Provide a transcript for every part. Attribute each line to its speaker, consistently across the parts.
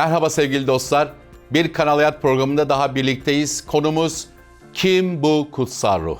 Speaker 1: Merhaba sevgili dostlar. Bir Kanal Hayat programında daha birlikteyiz. Konumuz kim bu kutsal ruh?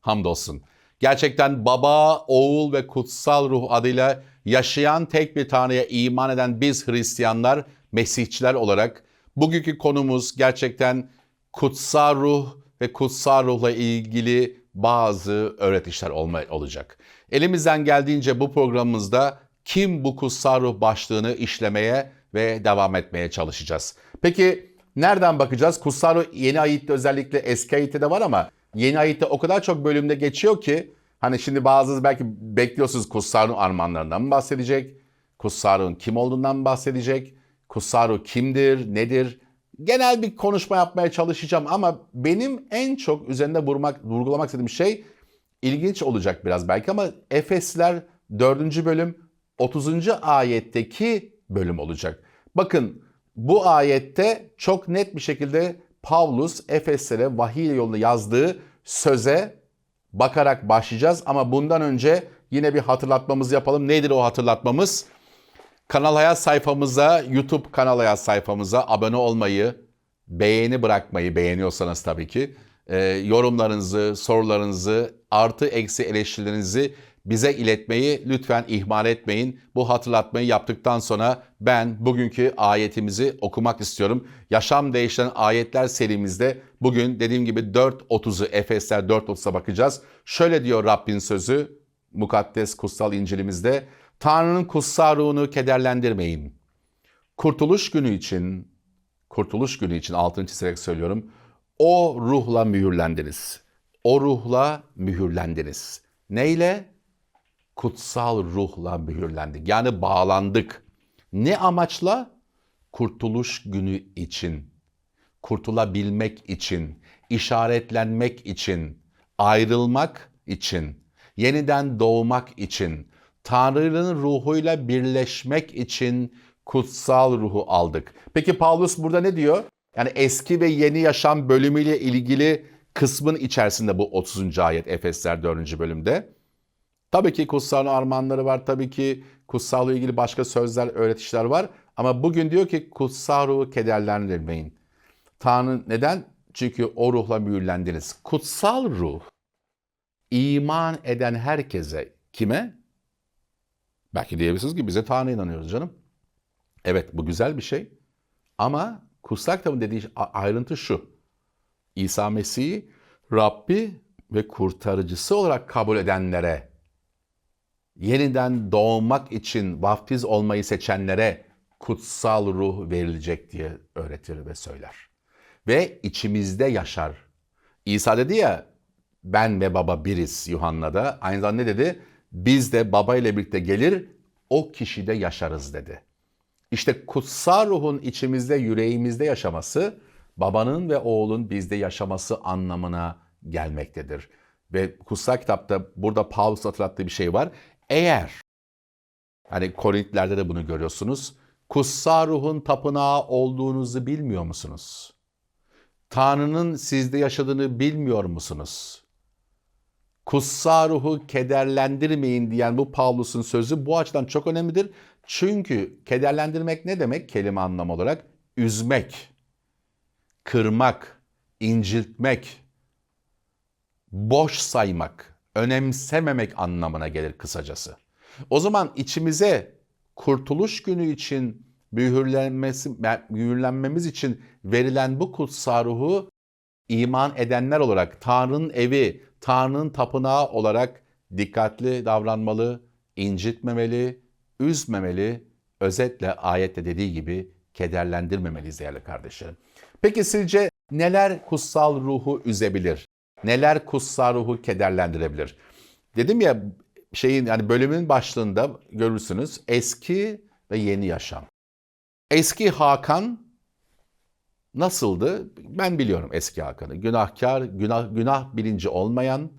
Speaker 1: Hamdolsun. Gerçekten baba, oğul ve kutsal ruh adıyla yaşayan tek bir Tanrı'ya iman eden biz Hristiyanlar, Mesihçiler olarak bugünkü konumuz gerçekten kutsal ruh ve kutsal ruhla ilgili bazı öğretişler olma, olacak. Elimizden geldiğince bu programımızda kim bu kutsal ruh başlığını işlemeye ve devam etmeye çalışacağız. Peki nereden bakacağız? Kutsal ruh yeni ayitte özellikle eski ayitte de var ama yeni ayitte o kadar çok bölümde geçiyor ki hani şimdi bazınız belki bekliyorsunuz kutsal ruh armağanlarından mı bahsedecek? Kutsal ruhun kim olduğundan mı bahsedecek? Kutsal ruh kimdir, nedir? Genel bir konuşma yapmaya çalışacağım ama benim en çok üzerinde vurmak, vurgulamak istediğim şey ilginç olacak biraz belki ama Efesler 4. bölüm 30. ayetteki bölüm olacak. Bakın bu ayette çok net bir şekilde Pavlus Efeslere vahiy yolunda yazdığı söze bakarak başlayacağız ama bundan önce yine bir hatırlatmamızı yapalım. Nedir o hatırlatmamız? Kanal Hayat sayfamıza, YouTube Kanal Hayat sayfamıza abone olmayı, beğeni bırakmayı, beğeniyorsanız tabii ki, e, yorumlarınızı, sorularınızı, artı eksi eleştirilerinizi bize iletmeyi lütfen ihmal etmeyin. Bu hatırlatmayı yaptıktan sonra ben bugünkü ayetimizi okumak istiyorum. Yaşam değiştiren ayetler serimizde bugün dediğim gibi 4.30'u Efesler 4.30'a bakacağız. Şöyle diyor Rabbin sözü mukaddes kutsal İncil'imizde. Tanrı'nın kutsal ruhunu kederlendirmeyin. Kurtuluş günü için, kurtuluş günü için altını çizerek söylüyorum. O ruhla mühürlendiniz. O ruhla mühürlendiniz. Neyle? Kutsal ruhla mühürlendik. Yani bağlandık. Ne amaçla? Kurtuluş günü için. Kurtulabilmek için, işaretlenmek için, ayrılmak için, yeniden doğmak için, Tanrı'nın ruhuyla birleşmek için kutsal ruhu aldık. Peki Paulus burada ne diyor? Yani eski ve yeni yaşam bölümüyle ilgili kısmın içerisinde bu 30. ayet Efesler 4. bölümde. Tabii ki kutsal armağanları var. Tabii ki kutsalla ilgili başka sözler, öğretişler var. Ama bugün diyor ki kutsal ruhu kederlendirmeyin. Tanrı neden? Çünkü o ruhla mühürlendiniz. Kutsal ruh iman eden herkese kime? Belki diyebilirsiniz ki bize Tanrı inanıyoruz canım. Evet bu güzel bir şey. Ama kutsal kitabın dediği ayrıntı şu. İsa Mesih'i Rabbi ve kurtarıcısı olarak kabul edenlere, yeniden doğmak için vaftiz olmayı seçenlere kutsal ruh verilecek diye öğretir ve söyler. Ve içimizde yaşar. İsa dedi ya ben ve baba biriz Yuhanna'da. Aynı zamanda ne dedi? Biz de baba ile birlikte gelir o kişide yaşarız dedi. İşte kutsal ruhun içimizde, yüreğimizde yaşaması, babanın ve oğlun bizde yaşaması anlamına gelmektedir. Ve kutsal kitapta burada Paulus hatırlattığı bir şey var. Eğer, hani Korintlerde de bunu görüyorsunuz, kutsal ruhun tapınağı olduğunuzu bilmiyor musunuz? Tanrı'nın sizde yaşadığını bilmiyor musunuz? Kutsal ruhu kederlendirmeyin diyen bu Pavlus'un sözü bu açıdan çok önemlidir. Çünkü kederlendirmek ne demek kelime anlamı olarak? Üzmek, kırmak, inciltmek, boş saymak, önemsememek anlamına gelir kısacası. O zaman içimize kurtuluş günü için mühürlenmesi, mühürlenmemiz için verilen bu kutsal ruhu iman edenler olarak Tanrı'nın evi, Tanrı'nın tapınağı olarak dikkatli davranmalı, incitmemeli, üzmemeli, özetle ayette dediği gibi kederlendirmemeliyiz değerli kardeşlerim. Peki sizce neler kutsal ruhu üzebilir? Neler kutsal ruhu kederlendirebilir? Dedim ya şeyin yani bölümün başlığında görürsünüz eski ve yeni yaşam. Eski Hakan nasıldı? Ben biliyorum eski Hakan'ı. Günahkar, günah, günah bilinci olmayan,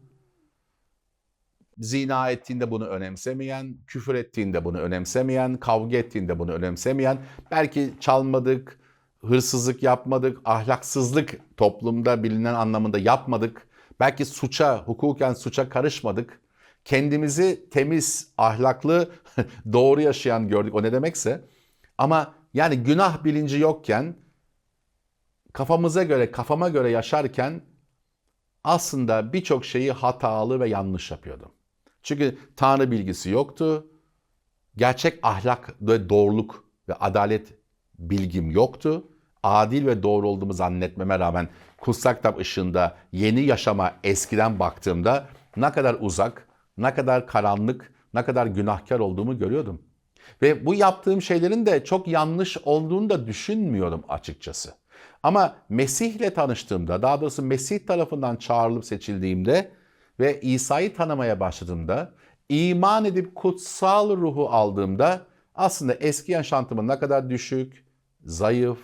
Speaker 1: zina ettiğinde bunu önemsemeyen, küfür ettiğinde bunu önemsemeyen, kavga ettiğinde bunu önemsemeyen, belki çalmadık, hırsızlık yapmadık, ahlaksızlık toplumda bilinen anlamında yapmadık, belki suça, hukuken suça karışmadık, kendimizi temiz, ahlaklı doğru yaşayan gördük. O ne demekse. Ama yani günah bilinci yokken kafamıza göre, kafama göre yaşarken aslında birçok şeyi hatalı ve yanlış yapıyordum. Çünkü Tanrı bilgisi yoktu. Gerçek ahlak ve doğruluk ve adalet bilgim yoktu. Adil ve doğru olduğumu zannetmeme rağmen kutsal kitap ışığında yeni yaşama eskiden baktığımda ne kadar uzak, ne kadar karanlık, ne kadar günahkar olduğumu görüyordum. Ve bu yaptığım şeylerin de çok yanlış olduğunu da düşünmüyorum açıkçası. Ama Mesih ile tanıştığımda, daha doğrusu Mesih tarafından çağrılıp seçildiğimde ve İsa'yı tanımaya başladığımda, iman edip kutsal ruhu aldığımda aslında eski yaşantımın ne kadar düşük, zayıf,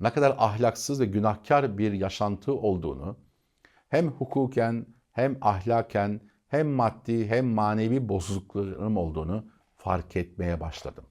Speaker 1: ne kadar ahlaksız ve günahkar bir yaşantı olduğunu, hem hukuken, hem ahlaken, hem maddi, hem manevi bozukluklarım olduğunu fark etmeye başladım.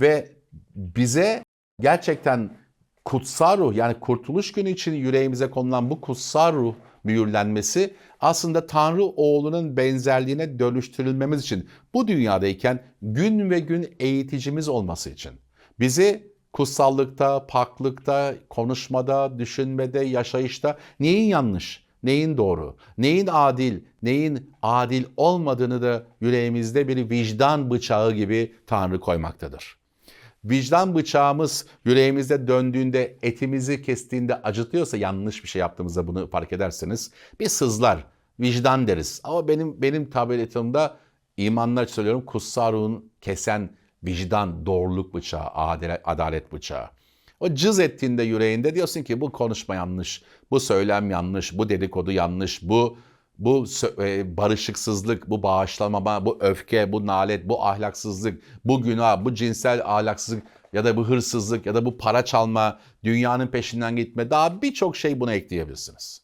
Speaker 1: Ve bize gerçekten kutsal ruh yani kurtuluş günü için yüreğimize konulan bu kutsal ruh mühürlenmesi aslında Tanrı oğlunun benzerliğine dönüştürülmemiz için bu dünyadayken gün ve gün eğiticimiz olması için bizi kutsallıkta, paklıkta, konuşmada, düşünmede, yaşayışta neyin yanlış, neyin doğru, neyin adil, neyin adil olmadığını da yüreğimizde bir vicdan bıçağı gibi Tanrı koymaktadır. Vicdan bıçağımız yüreğimizde döndüğünde, etimizi kestiğinde acıtıyorsa yanlış bir şey yaptığımızda bunu fark ederseniz bir sızlar, vicdan deriz. Ama benim benim tabir ettiğimde imanlar söylüyorum kutsal ruhun kesen vicdan, doğruluk bıçağı, adalet bıçağı. O cız ettiğinde yüreğinde diyorsun ki bu konuşma yanlış, bu söylem yanlış, bu dedikodu yanlış, bu bu e, barışıksızlık, bu bağışlamama, bu öfke, bu nalet, bu ahlaksızlık, bu günah, bu cinsel ahlaksızlık ya da bu hırsızlık ya da bu para çalma, dünyanın peşinden gitme daha birçok şey buna ekleyebilirsiniz.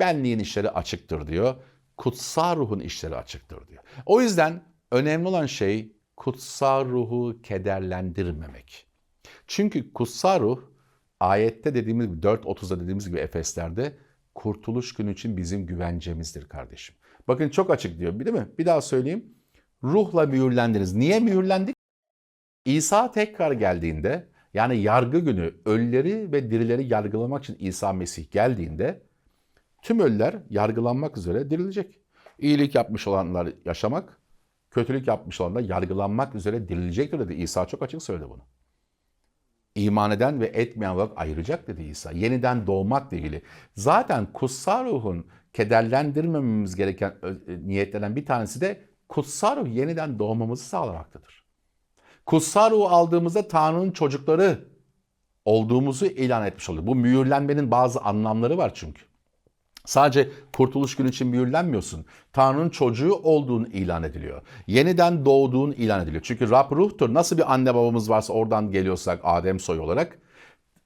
Speaker 1: Benliğin işleri açıktır diyor. Kutsal ruhun işleri açıktır diyor. O yüzden önemli olan şey kutsal ruhu kederlendirmemek. Çünkü kutsal ruh ayette dediğimiz gibi 4.30'da dediğimiz gibi Efesler'de kurtuluş günü için bizim güvencemizdir kardeşim. Bakın çok açık diyor değil mi? Bir daha söyleyeyim. Ruhla mühürlendiniz. Niye mühürlendik? İsa tekrar geldiğinde yani yargı günü ölüleri ve dirileri yargılamak için İsa Mesih geldiğinde tüm ölüler yargılanmak üzere dirilecek. İyilik yapmış olanlar yaşamak, kötülük yapmış olanlar yargılanmak üzere dirilecektir dedi. İsa çok açık söyledi bunu iman eden ve etmeyen olarak ayıracak dedi İsa. Yeniden doğmakla ilgili. Zaten kutsal ruhun kederlendirmememiz gereken e, niyetlerden bir tanesi de kutsal ruh yeniden doğmamızı sağlamaktadır. Kutsal ruhu aldığımızda Tanrı'nın çocukları olduğumuzu ilan etmiş oluyor. Bu mühürlenmenin bazı anlamları var çünkü. Sadece kurtuluş günü için mühürlenmiyorsun. Tanrı'nın çocuğu olduğun ilan ediliyor. Yeniden doğduğun ilan ediliyor. Çünkü Rab ruhtur. Nasıl bir anne babamız varsa oradan geliyorsak Adem soy olarak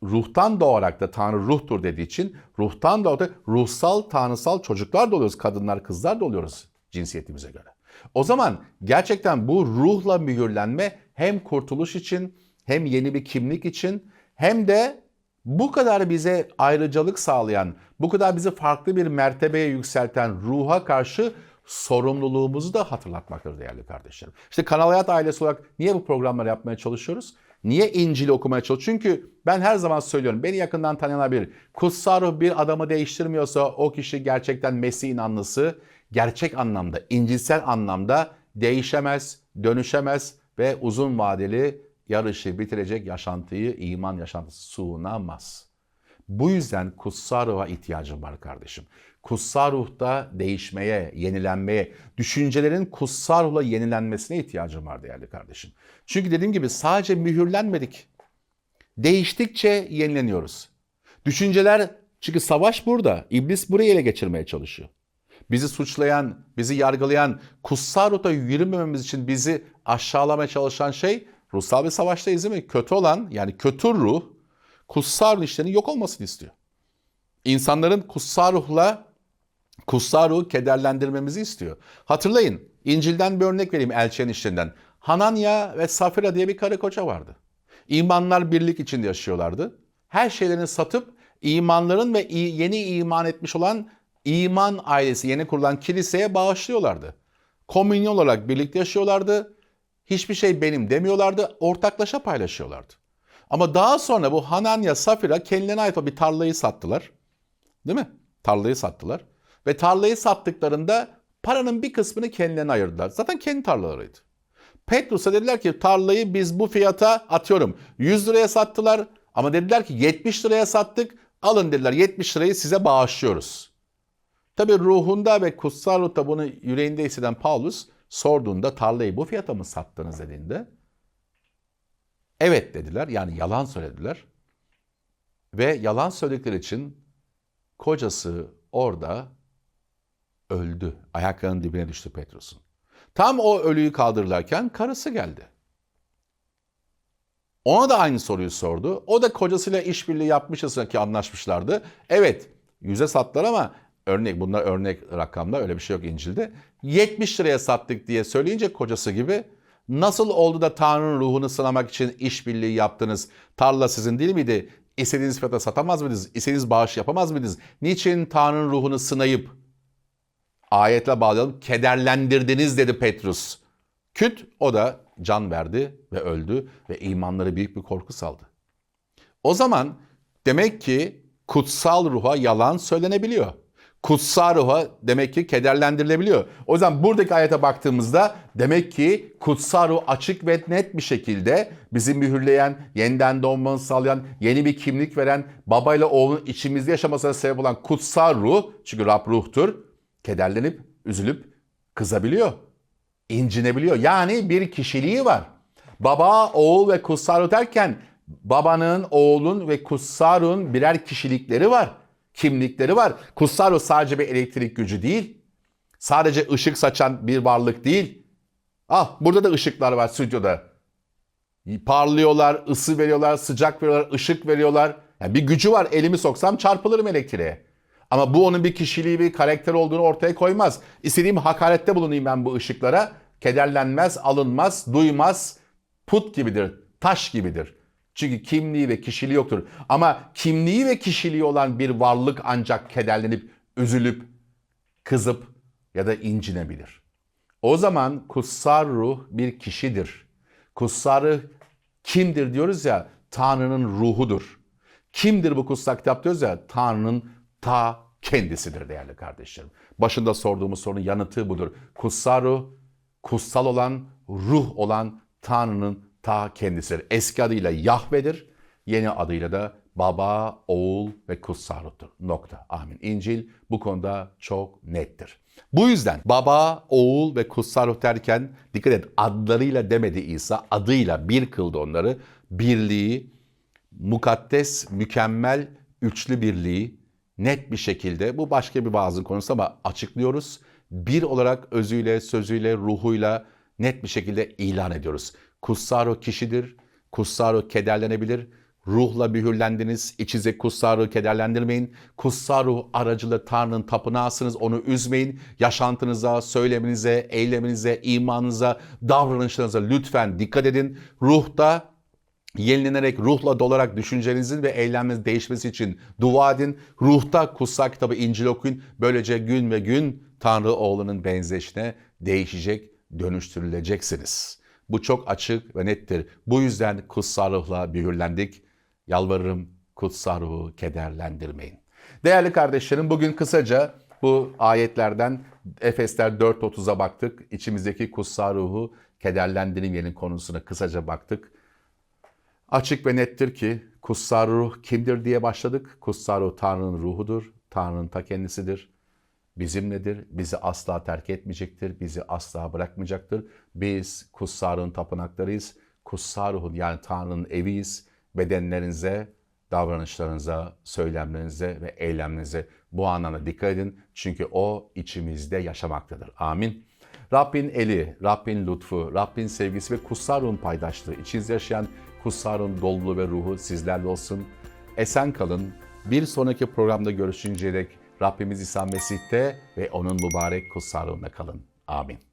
Speaker 1: ruhtan doğarak da Tanrı ruhtur dediği için ruhtan doğarak ruhsal, tanrısal çocuklar da oluyoruz. Kadınlar, kızlar da oluyoruz cinsiyetimize göre. O zaman gerçekten bu ruhla mühürlenme hem kurtuluş için hem yeni bir kimlik için hem de bu kadar bize ayrıcalık sağlayan, bu kadar bizi farklı bir mertebeye yükselten ruha karşı sorumluluğumuzu da hatırlatmaktır değerli kardeşlerim. İşte Kanal Hayat ailesi olarak niye bu programları yapmaya çalışıyoruz? Niye İncil'i okumaya çalışıyoruz? Çünkü ben her zaman söylüyorum, beni yakından tanıyanlar bir kutsal ruh bir adamı değiştirmiyorsa o kişi gerçekten Mesih inanlısı, gerçek anlamda, İncilsel anlamda değişemez, dönüşemez ve uzun vadeli yarışı bitirecek yaşantıyı, iman yaşantısı sunamaz. Bu yüzden kutsal ruha ihtiyacım var kardeşim. Kutsal ruhta değişmeye, yenilenmeye, düşüncelerin kutsal ruhla yenilenmesine ihtiyacım var değerli kardeşim. Çünkü dediğim gibi sadece mühürlenmedik. Değiştikçe yenileniyoruz. Düşünceler, çünkü savaş burada. İblis burayı ele geçirmeye çalışıyor. Bizi suçlayan, bizi yargılayan, kutsal ruhta yürümememiz için bizi aşağılamaya çalışan şey Ruhsal bir savaştayız değil mi? Kötü olan yani kötü ruh kutsal ruh yok olmasını istiyor. İnsanların kutsal ruhla kutsal ruhu kederlendirmemizi istiyor. Hatırlayın İncil'den bir örnek vereyim elçilerin işlerinden. Hananya ve Safira diye bir karı koca vardı. İmanlar birlik içinde yaşıyorlardı. Her şeylerini satıp imanların ve yeni iman etmiş olan iman ailesi, yeni kurulan kiliseye bağışlıyorlardı. Komünyon olarak birlikte yaşıyorlardı Hiçbir şey benim demiyorlardı, ortaklaşa paylaşıyorlardı. Ama daha sonra bu Hananya, Safira kendilerine ait bir tarlayı sattılar. Değil mi? Tarlayı sattılar. Ve tarlayı sattıklarında paranın bir kısmını kendilerine ayırdılar. Zaten kendi tarlalarıydı. Petrus'a dediler ki tarlayı biz bu fiyata atıyorum 100 liraya sattılar ama dediler ki 70 liraya sattık alın dediler 70 lirayı size bağışlıyoruz. Tabi ruhunda ve kutsal ruhta bunu yüreğinde hisseden Paulus sorduğunda tarlayı bu fiyata mı sattınız dediğinde evet dediler yani yalan söylediler. Ve yalan söyledikleri için kocası orada öldü. Ayaklarının dibine düştü Petrus'un. Tam o ölüyü kaldırırlarken karısı geldi. Ona da aynı soruyu sordu. O da kocasıyla işbirliği yapmışız ki anlaşmışlardı. Evet yüze sattılar ama örnek bunlar örnek rakamlar öyle bir şey yok İncil'de. 70 liraya sattık diye söyleyince kocası gibi nasıl oldu da Tanrı'nın ruhunu sınamak için işbirliği yaptınız? Tarla sizin değil miydi? İstediğiniz fiyata satamaz mıydınız? İstediğiniz bağış yapamaz mıydınız? Niçin Tanrı'nın ruhunu sınayıp ayetle bağlayalım. Kederlendirdiniz dedi Petrus. Küt o da can verdi ve öldü ve imanları büyük bir korku saldı. O zaman demek ki kutsal ruha yalan söylenebiliyor. Kutsal ruha demek ki kederlendirilebiliyor. O yüzden buradaki ayete baktığımızda demek ki kutsal ruh açık ve net bir şekilde bizi mühürleyen, yeniden doğmamızı sağlayan, yeni bir kimlik veren, babayla oğlun içimizde yaşamasına sebep olan kutsal ruh, çünkü Rab ruhtur, kederlenip, üzülüp, kızabiliyor, incinebiliyor. Yani bir kişiliği var. Baba, oğul ve kutsal ruh derken babanın, oğlun ve kutsal ruhun birer kişilikleri var. Kimlikleri var. Kutsal ruh sadece bir elektrik gücü değil. Sadece ışık saçan bir varlık değil. Ah burada da ışıklar var stüdyoda. Parlıyorlar, ısı veriyorlar, sıcak veriyorlar, ışık veriyorlar. Yani bir gücü var. Elimi soksam çarpılırım elektriğe. Ama bu onun bir kişiliği, bir karakter olduğunu ortaya koymaz. İstediğim hakarette bulunayım ben bu ışıklara. Kederlenmez, alınmaz, duymaz. Put gibidir, taş gibidir. Çünkü kimliği ve kişiliği yoktur. Ama kimliği ve kişiliği olan bir varlık ancak kederlenip, üzülüp, kızıp ya da incinebilir. O zaman kutsal ruh bir kişidir. Kutsal ruh kimdir diyoruz ya, Tanrı'nın ruhudur. Kimdir bu kutsal kitap diyoruz ya, Tanrı'nın ta kendisidir değerli kardeşlerim. Başında sorduğumuz sorunun yanıtı budur. Kutsal ruh, kutsal olan, ruh olan Tanrı'nın ta kendisidir. Eski adıyla Yahve'dir, yeni adıyla da Baba, Oğul ve Kutsal Ruh'tur. Nokta. Amin. İncil bu konuda çok nettir. Bu yüzden Baba, Oğul ve Kutsal Ruh derken dikkat et adlarıyla demedi İsa, adıyla bir kıldı onları. Birliği, mukaddes, mükemmel, üçlü birliği, net bir şekilde bu başka bir vaazın konusu ama açıklıyoruz. Bir olarak özüyle, sözüyle, ruhuyla net bir şekilde ilan ediyoruz. Kutsal ruh kişidir. Kutsal ruh kederlenebilir. Ruhla mühürlendiniz. İçinize kutsal ruh kederlendirmeyin. Kutsal ruh aracılığı Tanrı'nın tapınağısınız. Onu üzmeyin. Yaşantınıza, söyleminize, eyleminize, imanınıza, davranışlarınıza lütfen dikkat edin. Ruhta yenilenerek, ruhla dolarak düşüncenizin ve eylemleriniz değişmesi için dua edin. Ruhta kutsal kitabı İncil okuyun. Böylece gün ve gün Tanrı oğlunun benzeşine değişecek, dönüştürüleceksiniz. Bu çok açık ve nettir. Bu yüzden kutsal ruhla mühürlendik. Yalvarırım kutsal ruhu kederlendirmeyin. Değerli kardeşlerim bugün kısaca bu ayetlerden Efesler 4.30'a baktık. İçimizdeki kutsal ruhu kederlendirmeyenin konusuna kısaca baktık. Açık ve nettir ki kutsal ruh kimdir diye başladık. Kutsal ruh Tanrı'nın ruhudur. Tanrı'nın ta kendisidir. Bizimledir. Bizi asla terk etmeyecektir. Bizi asla bırakmayacaktır. Biz kutsal ruhun tapınaklarıyız. Kutsal ruhun yani Tanrı'nın eviyiz. Bedenlerinize, davranışlarınıza, söylemlerinize ve eylemlerinize bu anlamda dikkat edin. Çünkü o içimizde yaşamaktadır. Amin. Rabbin eli, Rabbin lütfu, Rabbin sevgisi ve kutsal ruhun paydaşlığı, içinizde yaşayan kutsal ruhun doluluğu ve ruhu sizlerle olsun. Esen kalın. Bir sonraki programda görüşünceye dek Rabbimiz İsa Mesih'te ve onun mübarek kutsal ruhunda kalın. Amin.